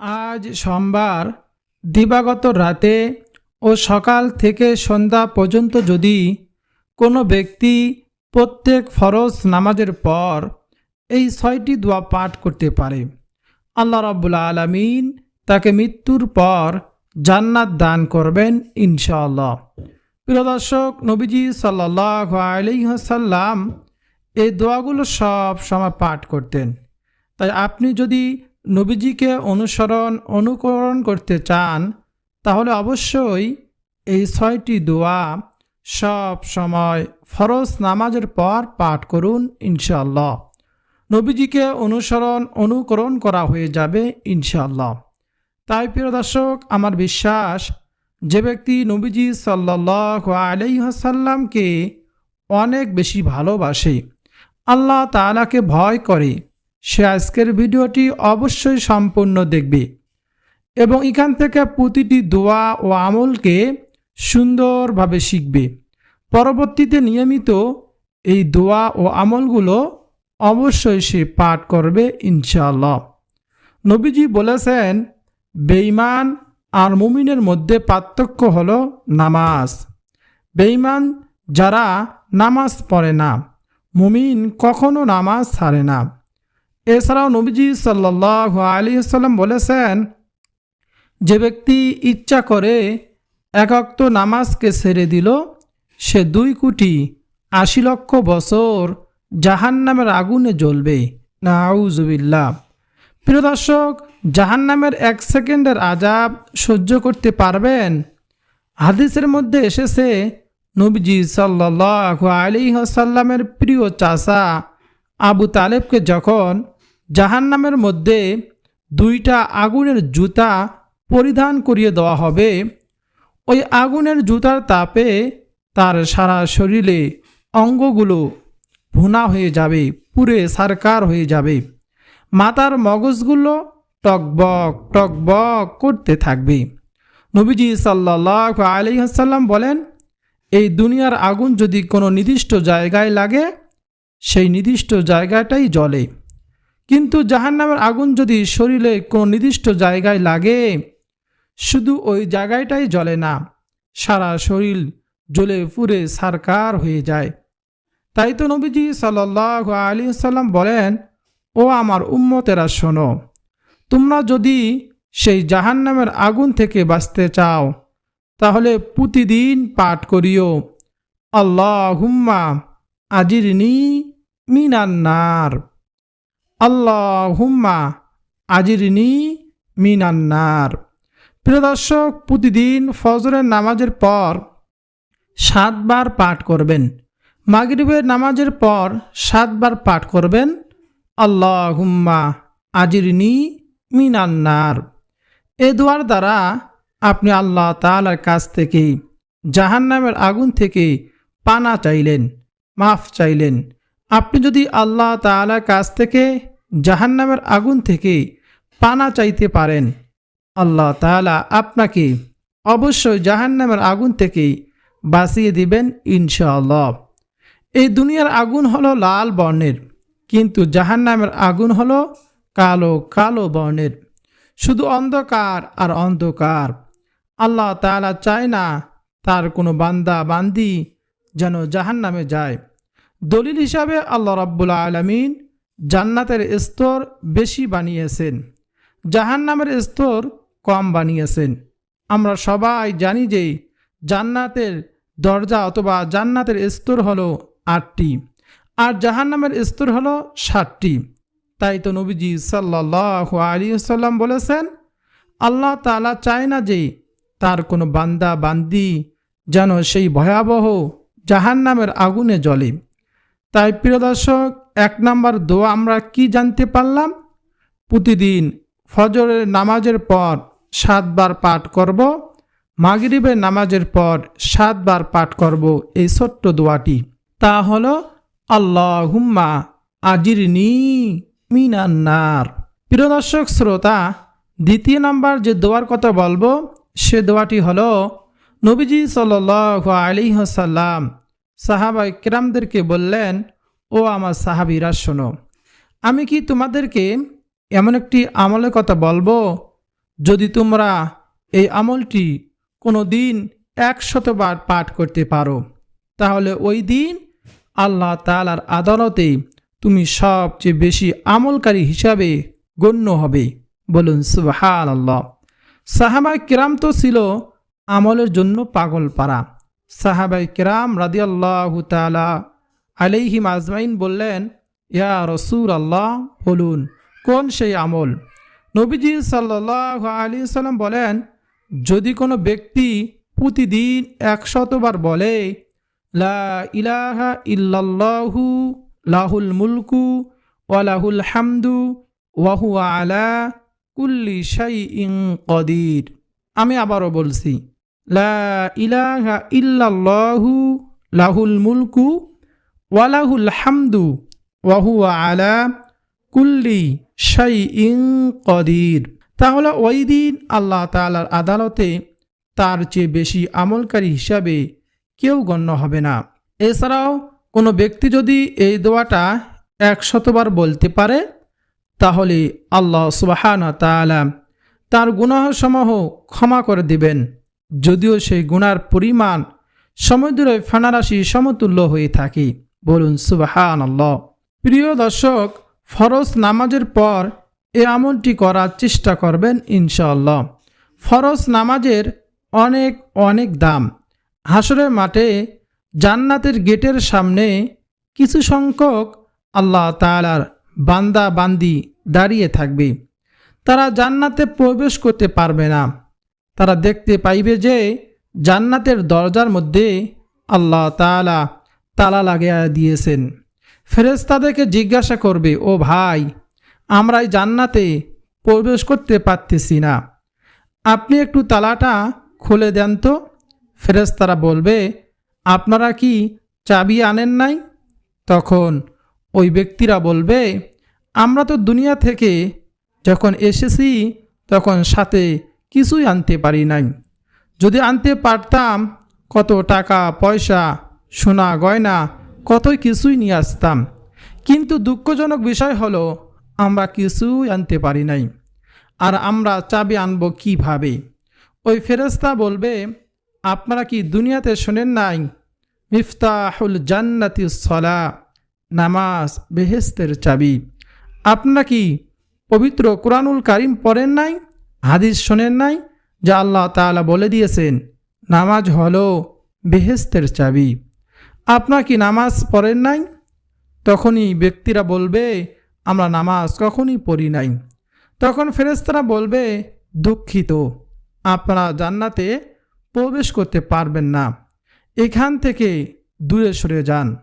আজ সোমবার, দিবাগত রাতে ও সকাল থেকে সন্ধ্যা পর্যন্ত যদি কোনো ব্যক্তি প্রত্যেক ফরজ নামাজের পর এই ছয়টি দোয়া পাঠ করতে পারে, আল্লাহ রাব্বুল আলমিন তাকে মৃত্যুর পর জান্নাত দান করবেন ইনশাআল্লাহ। প্রিয় দর্শক, নবীজি সাল্লাহ আলহ্লাম এই দোয়াগুলো সব সময় পাঠ করতেন। তাই আপনি যদি নবীজিকে অনুসরণ, অনুকরণ করতে চান, তাহলে অবশ্যই এই ছয়টি দোয়া সব সময় ফরজ নামাজের পর পাঠ করুন, ইনশাআল্লাহ। নবীজিকে অনুসরণ, অনুকরণ করা হয়ে যাবে, ইনশাআল্লাহ। তাই প্রিয় দর্শক, আমার বিশ্বাস যে ব্যক্তি নবীজি সাল্লাহ আলাইহাসাল্লামকে অনেক বেশি ভালোবাসে, আল্লাহ তালাকে ভয় করে সে আজকের ভিডিওটি অবশ্যই সম্পূর্ণ দেখবে এবং এখান থেকে প্রতিটি দোয়া ও আমলকে সুন্দরভাবে শিখবে। পরবর্তীতে নিয়মিত এই দোয়া ও আমলগুলো অবশ্যই সে পাঠ করবে ইনশাআল্লাহ। নবীজি বলেছেন, বেঈমান আর মুমিনের মধ্যে পার্থক্য হলো নামাজ। বেঈমান যারা নামাজ পড়ে না, মুমিন কখনো নামাজ ছাড়ে না। এছাড়াও নবীজি সাল্লাহ আলী সাল্লাম বলেছেন, যে ব্যক্তি ইচ্ছা করে একাক্ত নামাজকে ছেড়ে দিল, সে দুই কোটি আশি লক্ষ বছর জাহান নামের আগুনে জ্বলবে। নাউজুবিল্লা প্রিয় দর্শক জাহান নামের এক সেকেন্ডের আজাব সহ্য করতে পারবেন? হাদিসের মধ্যে এসেছে, নবীজি সাল্লাহ আলী সাল্লামের প্রিয় চাষা আবু তালেবকে যখন জাহান নামের মধ্যে দুইটা আগুনের জুতা পরিধান করিয়ে দেওয়া হবে। ওই আগুনের জুতার তাপে তার সারা শরীরে অঙ্গগুলো ভুনা হয়ে যাবে পুরে সারকার হয়ে যাবে। মাথার মগজগুলো টকবক টকবক করতে থাকবে। নবীজি সাল্লাহ আলিহাসাল্লাম বলেন, এই দুনিয়ার আগুন যদি কোনো নির্দিষ্ট জায়গায় লাগে, সেই নির্দিষ্ট জায়গাটাই জ্বলে। কিন্তু জাহান্নামের আগুন যদি শরীরে কোনো নির্দিষ্ট জায়গায় লাগে, শুধু ওই জায়গাটাই জ্বলে না, সারা শরীর জ্বলে পুরে সারকার হয়ে যায়। তাই তো নবীজি সাল্লাহ আলী সাল্লাম বলেন, ও আমার উম্মতেরা, শোনো, তোমরা যদি সেই জাহান্নামের আগুন থেকে বাঁচতে চাও, তাহলে প্রতিদিন পাঠ করিও। আল্লাহ হুম্মা আজির আজিরনি মিনান্নার। আল্লাহ হুম্মা আজিরনি মিনান্নার। প্রিয় দর্শক, প্রতিদিন ফজরের নামাজের পর সাতবার পাঠ করবেন। মাগরিবের নামাজের পর সাতবার পাঠ করবেন আল্লাহ হুম্মা আজিরনি মিনান্নার। এ দোয়ার দ্বারা আপনি আল্লাহ তালার কাছ থেকে জাহান্নামের আগুন থেকে পানা চাইলেন, মাফ চাইলেন। আপনি যদি আল্লাহ তালার কাছ থেকে জাহান নামের আগুন থেকে পানা চাইতে পারেন। আল্লাহ তালা আপনাকে অবশ্যই জাহান নামের আগুন থেকে বাঁচিয়ে দিবেন ইনশাআল্লাহ। এই দুনিয়ার আগুন হলো লাল বর্ণের, কিন্তু জাহান নামের আগুন হলো কালো কালো বর্ণের। শুধু অন্ধকার আর অন্ধকার। আল্লাহ তালা চায় না তার কোনো বান্দা বান্দি যেন জাহান নামে যায়। দলিল হিসাবে আল্লাহ রাব্বুল আলমিন জান্নাতের স্তর বেশি বানিয়েছেন জাহান নামের স্তর কম বানিয়েছেন। আমরা সবাই জানি যে জান্নাতের দরজা অথবা জান্নাতের স্তর হলো আটটি, আর জাহান্নামের স্তর হলো ষাটটি তাই তো নবীজি সাল্লাহ আলী সাল্লাম বলেছেন, আল্লাহ তালা চায় না যে তার কোনো বান্দা বান্দি যেন সেই ভয়াবহ জাহান্নামের আগুনে জ্বলে। তাই প্রিয় দর্শক এক নম্বর দোয়া আমরা কি জানতে পারলাম? প্রতিদিন ফজরের নামাজের পর সাতবার পাঠ করব, মাগরিবের নামাজের পর সাতবার পাঠ করব, এই ছোট্ট দোয়াটি। তা হল আল্লাহ হুম্মা আজিরনি মিনান্নার প্রিয় দর্শক, শ্রোতা, দ্বিতীয় নাম্বার যে দোয়ার কথা বলব, সে দোয়াটি হলো, নবীজি সাল আলী হাসাল্লাম সাহাবা ইকরামদেরকে বললেন ও আমার সাহাবিরা, শোনো। আমি কি তোমাদেরকে এমন একটি আমলের কথা বলব? যদি তোমরা এই আমলটি কোনো দিন একশতবার পাঠ করতে পারো, তাহলে ওই দিন আল্লাহ তালার আদালতে তুমি সবচেয়ে বেশি আমলকারী হিসাবে গণ্য হবে। বলুন সুবহান আল্লাহ সাহাবাই কিরাম তো ছিল আমলের জন্য পাগল পারা সাহাবাই কিরাম রাদিয়াল্লাহু তালা আলাইহিম আজমাইন বললেন, ইয়া রসুল আল্লাহ বলুন, কোন সেই আমল? নবীজি সাল্লাহ আলী সাল্লাম বলেন, যদি কোনো ব্যক্তি প্রতিদিন একশতবার বলে, লা ইলাহা ইল্লাল্লাহু লাহুল মুলকু ওয়ালাহুল হামদু ওয়াহু আলা কুল্লি শাই ইং কদির। আমি আবারও বলছি, লা ইলাহা ইল্লাল্লাহু লাহুল মুলকু ওয়ালাহুল হামদু ওয়াহু আলা কুল্লি শাই ইং কদির। তাহলে ওই দিন আল্লাহ তালার আদালতে তার চেয়ে বেশি আমলকারী হিসাবে কেউ গণ্য হবে না। এছাড়াও কোনো ব্যক্তি যদি এই দোয়াটা একশতবার বলতে পারে, তাহলে আল্লাহ সুবাহানা তালা তার গুনাহসমূহ ক্ষমা করে দিবেন। যদিও সেই গুণার পরিমাণ সমুদ্রের ফেনারাশি সমতুল্য হয়ে থাকে। বলুন সুবাহান আল্লাহ প্রিয় দর্শক, ফরজ নামাজের পর এ আমলটি করার চেষ্টা করবেন, ইনশাআল্লাহ। ফরজ নামাজের অনেক অনেক দাম। হাসরের মাঠে জান্নাতের গেটের সামনে কিছু সংখ্যক আল্লাহ তালার বান্দা বান্দি দাঁড়িয়ে থাকবে। তারা জান্নাতে প্রবেশ করতে পারবে না। তারা দেখতে পাইবে যে জান্নাতের দরজার মধ্যে আল্লাহ তালা তালা লাগিয়ে দিয়েছেন। ফেরেস্তাদেরকে জিজ্ঞাসা করবে, ও ভাই আমরা এই জান্নাতে প্রবেশ করতে পারতেছি না। আপনি একটু তালাটা খুলে দেন তো। ফেরেস্তারা বলবে, আপনারা কি চাবি আনেন নাই? তখন ওই ব্যক্তিরা বলবে, আমরা তো দুনিয়া থেকে যখন এসেছি, তখন সাথে কিছুই আনতে পারি নাই। যদি আনতে পারতাম, কত টাকা পয়সা সোনা, গয়না, কতই কিছুই নিয়ে আসতাম। কিন্তু দুঃখজনক বিষয় হলো, আমরা কিছুই আনতে পারি নাই। আর আমরা চাবি আনব কীভাবে? ওই ফেরেস্তা বলবে, আপনারা কি দুনিয়াতে শোনেন নাই? মিফতাহুল জান্নাতি সলা, নামাজ বেহেস্তের চাবি। আপনারা কি পবিত্র কোরআনুল কারিম পড়েন নাই, হাদিস শোনেন নাই, যা আল্লাহ তাআলা বলে দিয়েছেন? নামাজ হলো বেহেস্তের চাবি। আপনারা কি নামাজ পড়েন নাই? তখনই ব্যক্তিরা বলবে, আমরা নামাজ কখনই পড়ি নাই। তখন ফেরেস্তারা বলবে, দুঃখিত, আপনারা জান্নাতে প্রবেশ করতে পারবেন না। এখান থেকে দূরে সরে যান।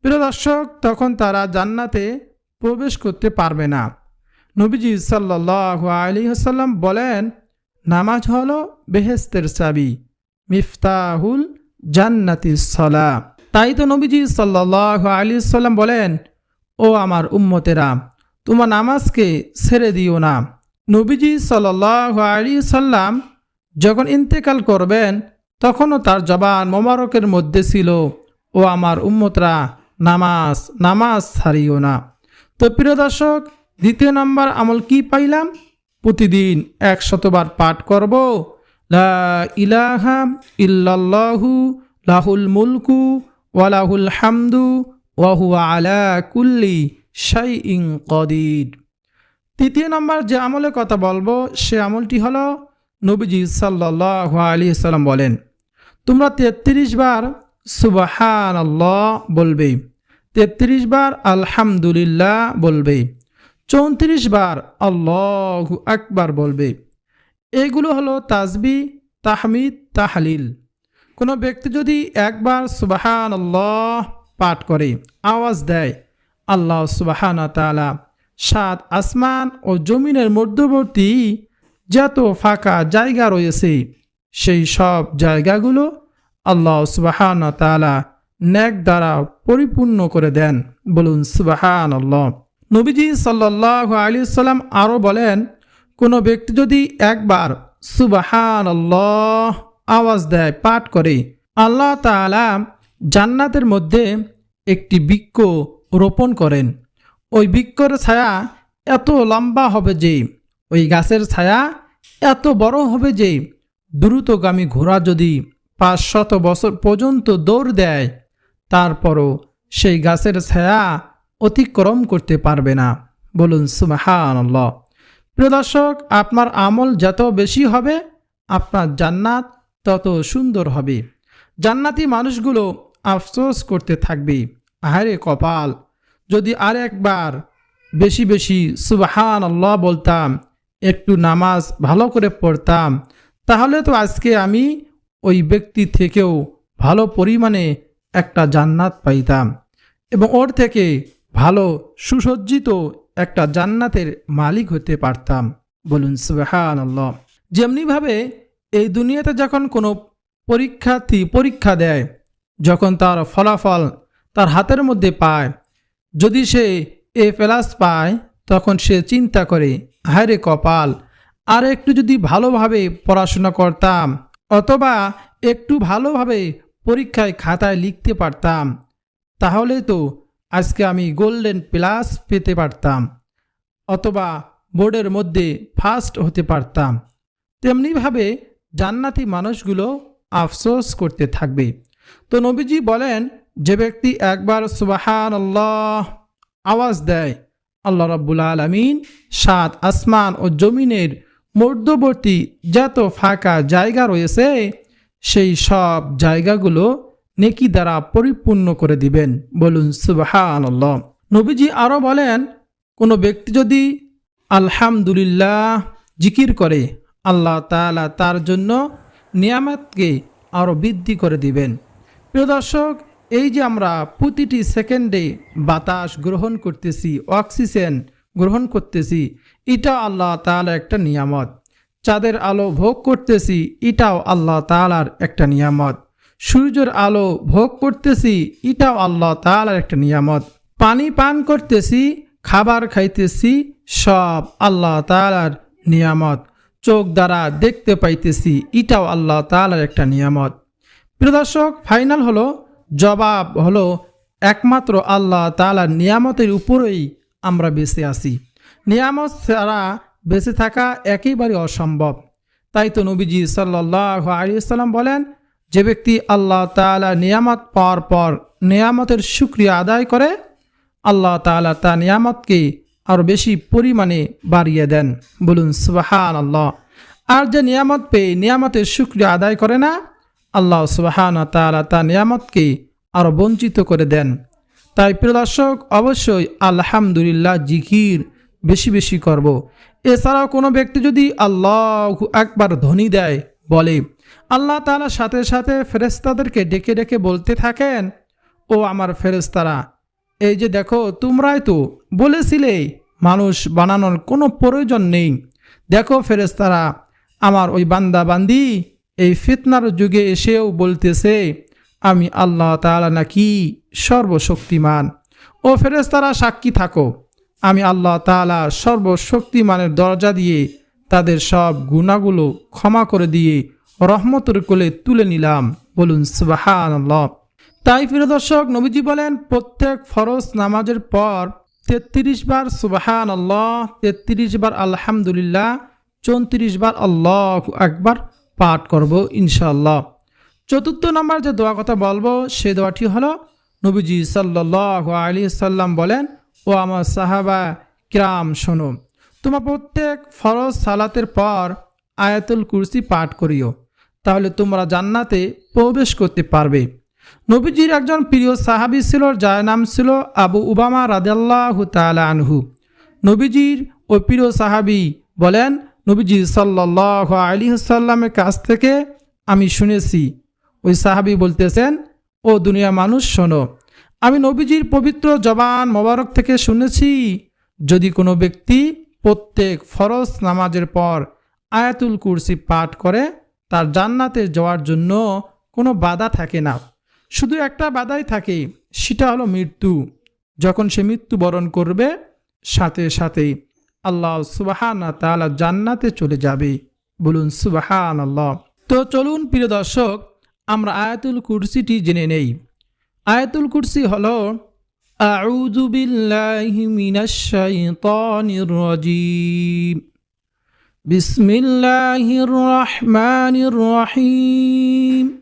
প্রিয় দর্শক, তখন তারা জান্নাতে প্রবেশ করতে পারবে না। নবীজি সাল্লাহ আলী হাসাল্লাম বলেন, নামাজ হলো বেহেস্তের চাবি, মিফতাহুল জান্নাতি সলা তাই তো নবীজি সাল্লাহ আলী সাল্লাম বলেন, ও আমার উম্মতেরা, তোমার নামাজকে ছেড়ে দিও না। নবীজি সাল্লাহ আলী সাল্লাম যখন ইন্তেকাল করবেন, তখনও তার জবান মোবারকের মধ্যে ছিল, ও আমার উম্মতরা, নামাজ নামাজ ছাড়িও না। তো প্রিয় দর্শক, দ্বিতীয় নম্বর আমল কি পাইলাম? প্রতিদিন এক শতবার পাঠ করব, লা ইলাহা ইল্লাল্লাহু লাহুল মুলকু ওয়ালাহুল হামদু ওয়াহু আলা কুল্লি শাই ইং কদির। তৃতীয় নম্বর যে আমলের কথা বলব, সে আমলটি হলো নবীজি সাল্লাহ আলী সাল্লাম বলেন, তোমরা তেত্রিশ বার সুবাহান আল্লাহ বলবে, তেত্রিশ বার আলহামদুলিল্লাহ বলবে, চৌত্রিশ বার আল্লাহ আকবার বলবে। এগুলো হলো তাজবি, তাহমিদ, তাহলিল। কোনো ব্যক্তি যদি একবার সুবাহান আল্লাহ পাঠ করে, আওয়াজ দেয়, আল্লাহ সুবাহান তালা সাত আসমান ও জমিনের মধ্যবর্তী যত ফাঁকা জায়গা রয়েছে, সেই সব জায়গাগুলো আল্লাহ সুবাহান তালা ন্যাক দ্বারা পরিপূর্ণ করে দেন। বলুন সুবাহান আল্লাহ নবীজি সাল্লাহ আলী সাল্লাম আরও বলেন, কোনো ব্যক্তি যদি একবার সুবাহান আল্লাহ আওয়াজ দেয়, পাঠ করে। আল্লাহ তালা জান্নাতের মধ্যে একটি বৃক্ষ রোপণ করেন। ওই বৃক্ষর ছায়া এত লম্বা হবে যে, ওই গাছের ছায়া এত বড় হবে যে, দ্রুতগামী ঘোড়া যদি পাঁচ শত বছর পর্যন্ত দৌড় দেয়, তারপরও সেই গাছের ছায়া অতিক্রম করতে পারবে না। বলুন সুবাহান প্রিয় দর্শক, আপনার আমল যত বেশি হবে, আপনার জান্নাত তত সুন্দর হবে। জান্নাতি মানুষগুলো আফসোস করতে থাকবে। আহারে কপাল, যদি আর একবার বেশি বেশি সুবাহান আল্লাহ বলতাম, একটু নামাজ ভালো করে পড়তাম, তাহলে তো আজকে আমি ওই ব্যক্তি থেকেও ভালো পরিমাণে একটা জান্নাত পাইতাম এবং ওর থেকে ভালো সুসজ্জিত একটা জান্নাতের মালিক হতে পারতাম। বলুন সুবাহান আল্লাহ যেমনিভাবে এই দুনিয়াতে যখন কোনো পরীক্ষার্থী পরীক্ষা দেয়, যখন তার ফলাফল তার হাতের মধ্যে পায়, যদি সে এ প্লাস পায়, তখন সে চিন্তা করে, হায়রে কপাল, আর একটু যদি ভালোভাবে পড়াশোনা করতাম, অথবা একটু ভালোভাবে পরীক্ষায় খাতায় লিখতে পারতাম, তাহলে তো আজকে আমি গোল্ডেন প্লাস পেতে পারতাম, অথবা বোর্ডের মধ্যে ফার্স্ট হতে পারতাম। তেমনিভাবে জান্নাতি মানুষগুলো আফসোস করতে থাকবে। তো নবীজি বলেন, যে ব্যক্তি একবার সুবাহান আল্লাহ আওয়াজ দেয়, আল্লাহ রাব্বুল আলমিন সাত আসমান ও জমিনের মধ্যবর্তী যত ফাঁকা জায়গা রয়েছে, সেই সব জায়গাগুলো নেকি দ্বারা পরিপূর্ণ করে দিবেন। বলুন সুবাহান আল্লাহ নবীজি আরও বলেন, কোনো ব্যক্তি যদি আলহামদুলিল্লাহ জিকির করে আল্লাহ তালা তার জন্য নিয়ামতকে আরও বৃদ্ধি করে দিবেন। প্রিয় দর্শক, এই যে আমরা প্রতিটি সেকেন্ডে বাতাস গ্রহণ করতেছি, অক্সিজেন গ্রহণ করতেছি, এটা আল্লাহ তাআলার একটা নিয়ামত। চাঁদের আলো ভোগ করতেছি, এটাও আল্লাহ তাআলার একটা নিয়ামত। সূর্যের আলো ভোগ করতেছি, এটাও আল্লাহ তাআলার একটা নিয়ামত। পানি পান করতেছি, খাবার খাইতেছি, সব আল্লাহ তাআলার নিয়ামত। চোখ দ্বারা দেখতে পাইতেছি, এটাও আল্লাহ তাআলার একটা নিয়ামত। প্রিয় দর্শক, ফাইনাল হলো, জবাব হলো, একমাত্র আল্লাহ তাআলার নিয়ামতের উপরেই আমরা বেঁচে আছি। নিয়ামত ছাড়া বেঁচে থাকা একেবারে অসম্ভব। তাই তো নবীজি সাল্লাহ আলিয়াল্লাম বলেন, যে ব্যক্তি আল্লাহ তাআলা নিয়ামত পাওয়ার পর নিয়ামতের সুক্রিয়া আদায় করে, আল্লাহ তাআলা তা নিয়ামতকে আরও বেশি পরিমাণে বাড়িয়ে দেন। বলুন সুবাহান আল্লাহ আর যে নিয়ামত পেয়ে নিয়ামতের সুক্রিয়া আদায় করে না, আল্লাহ সুবাহান তাআলা তা নিয়ামতকে আরও বঞ্চিত করে দেন। তাই প্রিয় দর্শক, অবশ্যই আলহামদুলিল্লাহ জিকির বেশি বেশি করব। এছাড়াও কোনো ব্যক্তি যদি আল্লাহ একবার ধ্বনি দেয়, বলে, আল্লাহ তাআলা সাথে সাথে ফেরেস্তাদেরকে ডেকে ডেকে বলতে থাকেন, ও আমার ফেরেস্তারা এই যে দেখো, তোমরাই তো বলেছিলে, মানুষ বানানোর কোনো প্রয়োজন নেই। দেখো ফেরেস্তারা আমার ওই বান্দা বান্দি এই ফিতনার যুগে এসেও বলতেছে, আমি আল্লাহ তাআলা নাকি সর্বশক্তিমান। ও ফেরেস্তারা সাক্ষী থাকো, আমি আল্লাহ তাআলা সর্বশক্তিমানের দরজা দিয়ে তাদের সব গুণাগুলো ক্ষমা করে দিয়ে রহমতের কোলে তুলে নিলাম। বলুন সুবাহান আল্লাহ তাই প্রিয় দর্শক, নবীজি বলেন, প্রত্যেক ফরজ নামাজের পর তেত্রিশ বার সুবাহান আল্লাহ তেত্রিশ বার আলহামদুলিল্লাহ, চৌত্রিশ বার আল্লাহ একবার পাঠ করব ইনশাআল্লাহ। চতুর্থ নম্বর যে দোয়া কথা বলব, সে দোয়াটি হলো, নবীজি সাল্লাহ আলী সাল্লাম বলেন, ও আমার সাহাবা কিরাম, শোনো তোমার প্রত্যেক ফরজ সালাতের পর আয়াতুল কুরসি পাঠ করিও, তাহলে তোমরা জান্নাতে প্রবেশ করতে পারবে। নবীজির একজন প্রিয় সাহাবি ছিল, যার নাম ছিল আবু উবামা রাদাল্লাহ তালা আনহু। নবীজির ও প্রিয় সাহাবি বলেন, নবীজি সাল্লাহ আলী সাল্লামের কাছ থেকে আমি শুনেছি। ওই সাহাবি বলতেছেন, ও দুনিয়া মানুষ, শোনো, আমি নবীজির পবিত্র জবান মোবারক থেকে শুনেছি। যদি কোনো ব্যক্তি প্রত্যেক ফরজ নামাজের পর আয়াতুল কুরসি পাঠ করে, তার জান্নাতে যাওয়ার জন্য কোনো বাধা থাকে না। শুধু একটা বাধাই থাকে, সেটা হলো মৃত্যু। যখন সে মৃত্যুবরণ করবে, সাথে সাথে আল্লাহ সুবাহানা তালা জান্নাতে চলে যাবে। বলুন সুবাহান আল্লাহ তো চলুন প্রিয় দর্শক, আমরা আয়াতুল কুরসিটি জেনে নেই। আয়াতুল কুরসি হল বিসমিল্লাহ রহমান রহিম।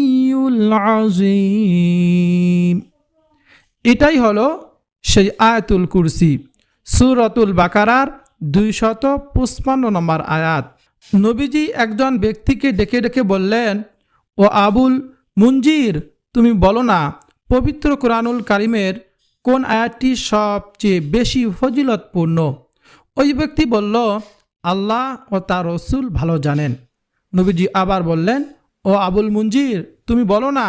আজিম এটাই হলো সেই আয়াতুল কুরসি, সুরতুল বাকারার দুইশত পঁচপান্ন নম্বর আয়াত। নবীজি একজন ব্যক্তিকে ডেকে ডেকে বললেন, ও আবুল মুঞ্জির তুমি বলো না, পবিত্র কোরআনুল কারিমের কোন আয়াতটি সবচেয়ে বেশি ফজিলতপূর্ণ? ওই ব্যক্তি বলল, আল্লাহ ও তার রসুল ভালো জানেন। নবীজি আবার বললেন, ও আবুল মুঞ্জির তুমি বলো না,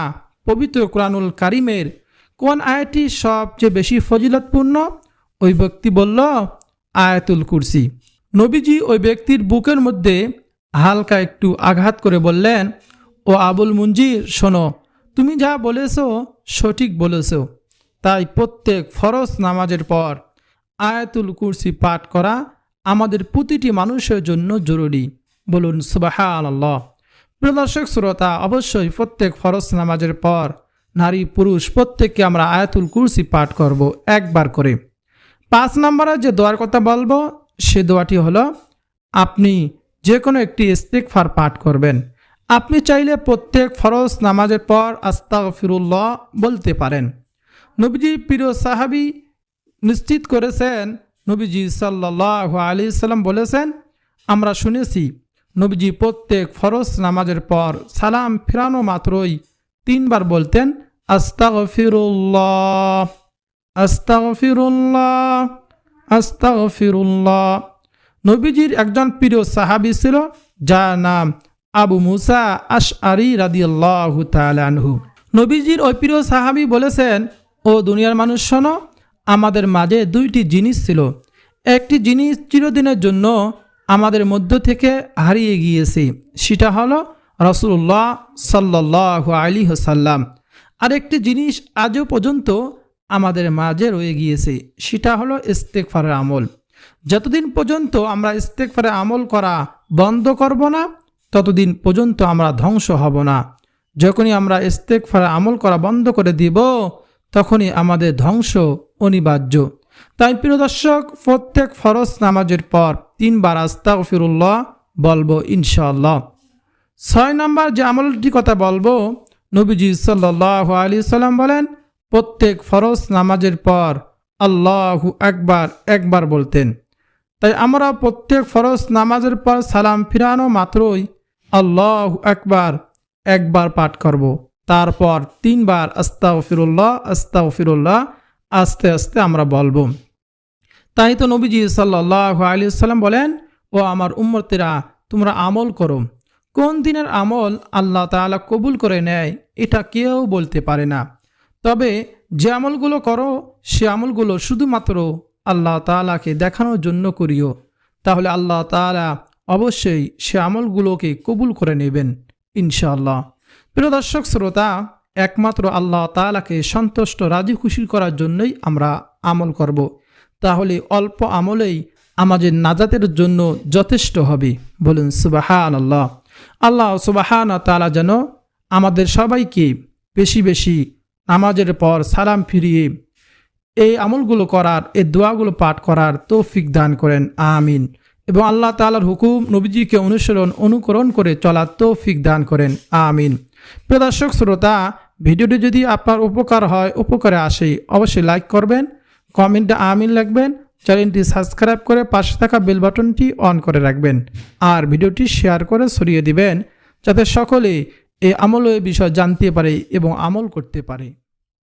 পবিত্র কোরআনুল কারিমের কোন আয়াতটি সবচেয়ে বেশি ফজিলতপূর্ণ? ওই ব্যক্তি বলল, আয়াতুল কুরসি। নবীজি ওই ব্যক্তির বুকের মধ্যে হালকা একটু আঘাত করে বললেন, ও আবুল মুঞ্জির শোনো, তুমি যা বলেছ সঠিক বলেছ। তাই প্রত্যেক ফরজ নামাজের পর আয়াতুল কুরসি পাঠ করা আমাদের প্রতিটি মানুষের জন্য জরুরি। বলুন সুবাহা আল্লাহ প্রিয় দর্শক শ্রোতা, অবশ্যই প্রত্যেক ফরজ নামাজের পর নারী, পুরুষ, প্রত্যেককে আমরা আয়াতুল কুরসি পাঠ করব একবার করে। পাঁচ নম্বরে যে দোয়ার কথা বলব, সে দোয়াটি হলো, আপনি যে কোনো একটি ইস্তেকফার পাঠ করবেন। আপনি চাইলে প্রত্যেক ফরজ নামাজের পর আস্তাগ ফিরুল্লাহ বলতে পারেন। নবীজি প্রিয় সাহাবি নিশ্চিত করেছেন, নবীজি সাল্লাহ আলি সাল্লাম বলেছেন, আমরা শুনেছি নবীজি প্রত্যেক ফরজ নামাজের পর সালাম ফিরানো মাত্রই তিনবার বলতেন আস্তাগ ফিরুল্লাহ আস্তাগ ফিরুল্লাহ আস্তাগ ফিরুল্লাহ নবীজির একজন প্রিয় সাহাবি ছিল, যার নাম আবু মুসা আশ আরি রাদিয়াল্লাহু তালানহু নবীজির ওই প্রিয় সাহাবি বলেছেন, ও দুনিয়ার মানুষ, শোনো, আমাদের মাঝে দুইটি জিনিস ছিল। একটি জিনিস চিরদিনের জন্য আমাদের মধ্য থেকে হারিয়ে গিয়েছে। সেটা হলো রসুল্লাহ সাল্লাহ আলী হাসাল্লাম আরেকটি জিনিস আজও পর্যন্ত আমাদের মাঝে রয়ে গিয়েছে, সেটা হলো ইস্তেকফারের আমল। যতদিন পর্যন্ত আমরা ইস্তেকফারের আমল করা বন্ধ করব না, ততদিন পর্যন্ত আমরা ধ্বংস হব না। যখনই আমরা ইস্তেকফারের আমল করা বন্ধ করে দিব, তখনই আমাদের ধ্বংস অনিবার্য। তাই প্রিয় দর্শক, প্রত্যেক ফরজ নামাজের পর তিনবার আস্তা ফিরুল্লাহ বলব ইনশাল্লাহ ছয় নম্বর যে আমলটি কথা বলব, নবীজি সাল্লাহ আলী সাল্লাম বলেন, প্রত্যেক ফরজ নামাজের পর আল্লাহু একবার একবার বলতেন। তাই আমরা প্রত্যেক ফরজ নামাজের পর সালাম ফিরানো মাত্রই আল্লাহ একবার একবার পাঠ করব। তারপর তিনবার আস্তাও ফিরুল্লাহ আস্তাও ফিরুল্লাহ আস্তে আস্তে আমরা বলব। তাই তো নবীজি সাল্লাহ আলী সাল্লাম বলেন, ও আমার উম্মতেরা, তোমরা আমল করো। কোন দিনের আমল আল্লাহ তাআলা কবুল করে নেয়, এটা কেউ বলতে পারে না। তবে যে আমলগুলো করো, সে আমলগুলো শুধুমাত্র আল্লাহ তাআলাকে দেখানোর জন্য করিও। তাহলে আল্লাহ তাআলা অবশ্যই সে আমলগুলোকে কবুল করে নেবেন, ইনশাআল্লাহ। প্রিয় দর্শক, শ্রোতা, একমাত্র আল্লাহ তাআলাকে সন্তুষ্ট, রাজি খুশি করার জন্যই আমরা আমল করব। তাহলে অল্প আমলেই আমাদের নাজাতের জন্য যথেষ্ট হবে। বলুন সুবাহান আল্লাহ আল্লাহ সুবাহান তালা যেন আমাদের সবাইকে বেশি বেশি নামাজের পর সালাম ফিরিয়ে এই আমলগুলো করার, এই দোয়াগুলো পাঠ করার তৌফিক দান করেন। আমিন। এবং আল্লাহ তালার হুকুম নবীজিকে অনুসরণ, অনুকরণ করে চলার তৌফিক দান করেন। আমিন। প্রদর্শক শ্রোতা, ভিডিওটি যদি আপনার উপকার হয়, উপকারে আসে, অবশ্যই লাইক করবেন। কমেন্টে আমিন লাগবেন চ্যানেলটি সাবস্ক্রাইব করে পাশে থাকা বেল বাটনটি অন করে রাখবেন, আর ভিডিওটি শেয়ার করে ছড়িয়ে দিবেন, যাতে সকলে এই আমল বিষয় জানতে পারে এবং আমল করতে পারে।